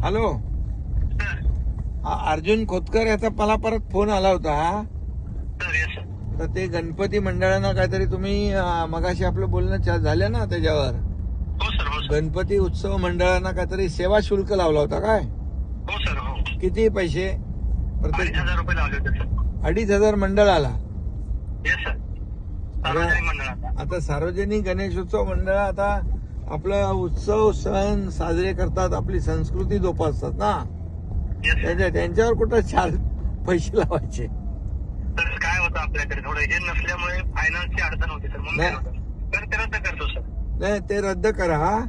Hello. Arjun Khotkar याचा मला परत फोन आला होता सर येस सर. तर ते गणपती मंडळानं काहीतरी तुम्ही मगाशी आपलं बोलणं झालं ना त्याच्यावर? हो सर हो गणपती उत्सव मंडळानं काहीतरी सेवा शुल्क लावला होता काय? हो सर हो. किती पैसे? प्रत्येक अडीच हजार मंडळाला. आता सार्वजनिक गणेशोत्सव मंडळ आता आपला उत्सव सण साजरे करतात आपली संस्कृती जोपासतात ना? त्यांच्या त्यांच्यावर कुठं चार पैसे लावायचे? तर काय होतं आपल्याकडे? थोडं हे नसल्यामुळे फायनान्सची अडचण होती सर नाही. तर ते रद्द करतो सर नाही ते रद्द करा.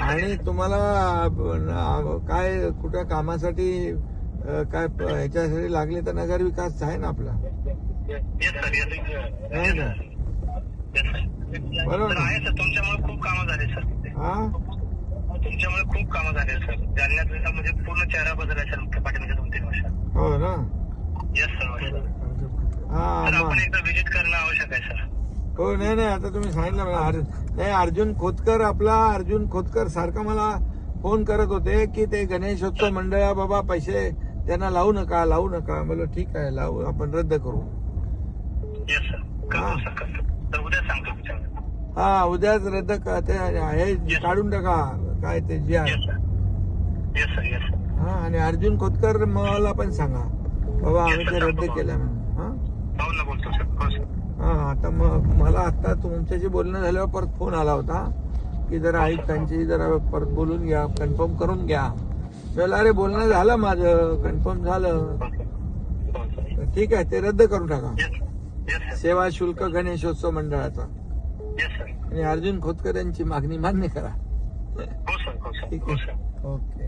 आणि तुम्हाला काय कुठं कामासाठी अं, काय प- ह्याच्यासाठी लागले तर नगर विकास आहे ना आपला? येस सर येस आहे ना? बरोबर. सर आहे सर तुमच्यामुळे खूप कामं झाले. हा? तुमच्यामुळे खूप कामं झाले सर जालन्यात म्हणजे पूर्ण चेहरा बदलला सर मुख्य पाठीमागे दोन तीन वर्षात. हो ना? येस सर हो, मग. आपण एकदा व्हिजिट करणं आवश्यक आहे सर हो नाही नाही आता तुम्ही सांगितलं मला. अर- नाही अर्जुन खोतकर आपला अर्जुन खोतकर सारखं मला फोन करत होते की ते गणेशोत्सव मंडळा बाबा पैसे त्यांना लावू नका लावू नका. म्हणलं ठीक आहे लावू आपण रद्द करू. येस सर हा. सर करतो. तर उद्या सांगतो हा उद्याच रद्द का ते हे काढून टाका. काय ते जे आहे. Yes sir yes sir yes sir हा आणि अर्जुन खोतकर मला पण सांगा. बाबा आम्ही ते रद्द केलं म्हणून. हा? बोलतो सर हो सर हा आता मग मला आता तुमच्याशी बोलणं झाल्यावर परत फोन आला होता. की जरा आयुक्तांची जरा परत बोलून घ्या कन्फर्म करून घ्या. मला अरे बोलणं झालं माझं. कन्फर्म झालं. हो सर हो सर तर ठीक आहे ते रद्द करून टाका. येस येस सर सेवा शुल्क गणेशोत्सव मंडळाचा. आणि अर्जुन खोतकर यांची मागणी मान्य करा. हो हो ठीक हो आहे सर ओके